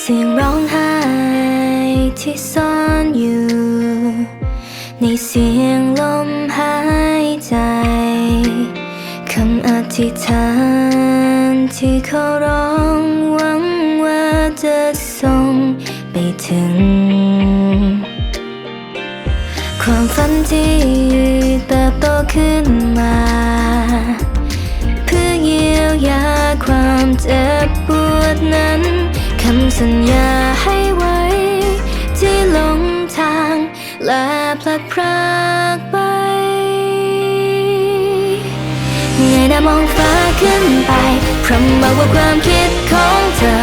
เสียงร้องไห้ที่ซ่อนอยู่ ในเสียงลมหายใจคำอธิษฐานที่เขาร้องหวังว่าจะส่งไปถึง ความฝันที่เติบโตขึ้นมา เพื่อเยียวยาความเจ็บปวดนั้น สัญญาให้ไว้ ที่หลงทาง และพลัดพรากไปเงยหน้ามองฟ้าขึ้นไปพรำมาว่าความคิดของเธอ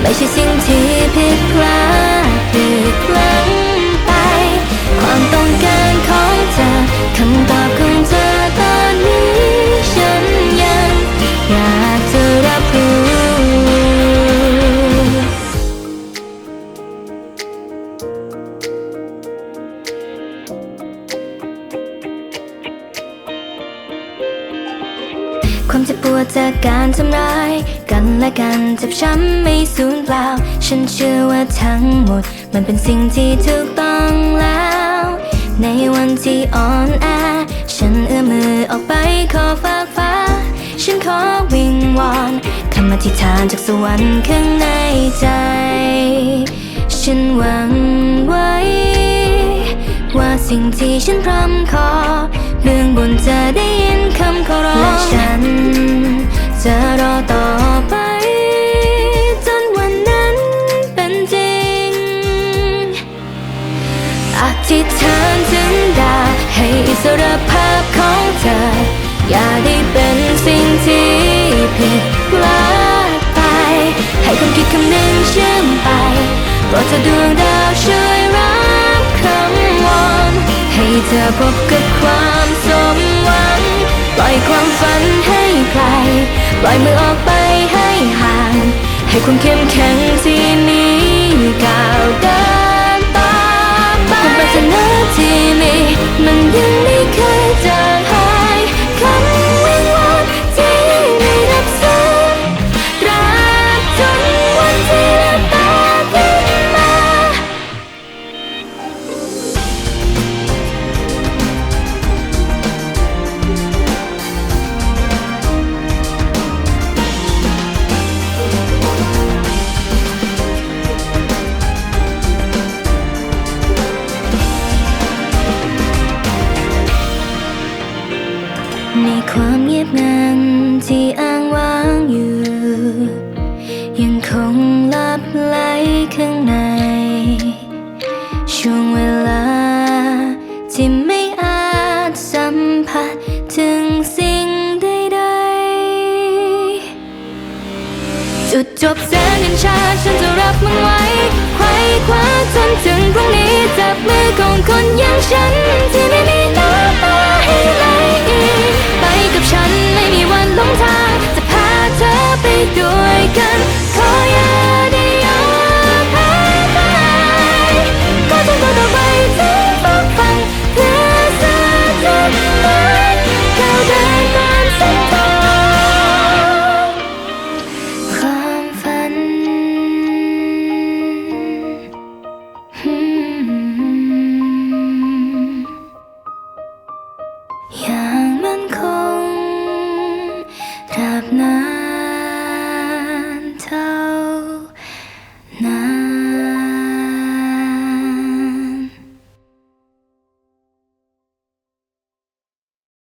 ไม่ใช่สิ่งที่ผิดพลาด เจ็บปวดจากการทำร้าย กันและกันเจ็บช้ำไม่สูญเปล่า ฉันเชื่อว่าทั้งหมด มันเป็นสิ่งที่ถูกต้องแล้ว ในวันที่อ่อนแอ ฉันเอื้อมมือออกไปขอฝากฟ้า ฉันขอวิงวอนคำอธิษฐานจากสวรรค์ข้างในใจ ฉันหวังไว้ ว่าสิ่งที่ฉันพร่ำขอเบื้องบน อธิษฐานถึงดาให้อิสรภาพของเธอ อย่าได้เป็นสิ่งที่ผิดพลาดไป ให้ความคิดคำนึงเชื่อมไปโปรดเธอดวงดาวช่วยรับคำวอนให้เธอพบกับความสมหวัง ปล่อยความฝันให้ไกลปล่อยมือออกไปให้ห่าง ให้ความเข้มแข็งที่มีก้าวเดิ ในความเงียบงันที่อ้างว้างอยู่ ยังคงลับไหลข้างใน ช่วงเวลา ที่ไม่อาจสัมผัสถึงสิ่งใดๆจุดจบแสนนินชาฉันจะรับมันไว้ไขว้คว้าจนถึงพรุ่ง